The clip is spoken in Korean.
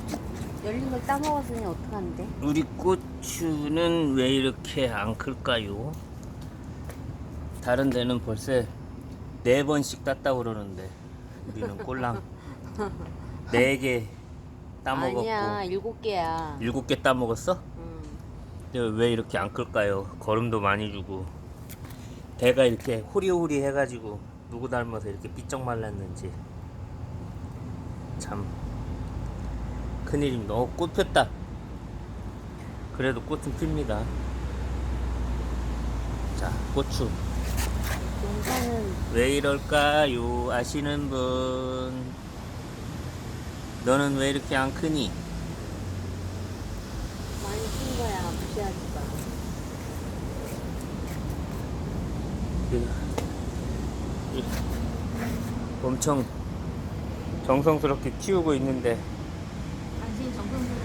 고추 열린 걸 따먹었으니 어떡하는데? 우리 고추는 왜 이렇게 안 클까요? 다른 데는 벌써 네 번씩 땄다 그러는데 우리는 꼴랑 네 개 따먹었고 아니야 일곱 개야. 일곱 개 따먹었어? 응. 근데 왜 이렇게 안 클까요? 거름도 많이 주고 배가 이렇게 호리호리 해가지고 누구 닮아서 이렇게 삐쩍 말랐는지 참 큰일입니다. 어, 꽃 폈다. 그래도 꽃은 핍니다. 자, 고추. 농사는 왜 이럴까요? 아시는 분? 너는 왜 이렇게 안 크니? 많이 큰 거야. 무시하지 마. 엄청 정성스럽게 키우고 있는데 进程更多。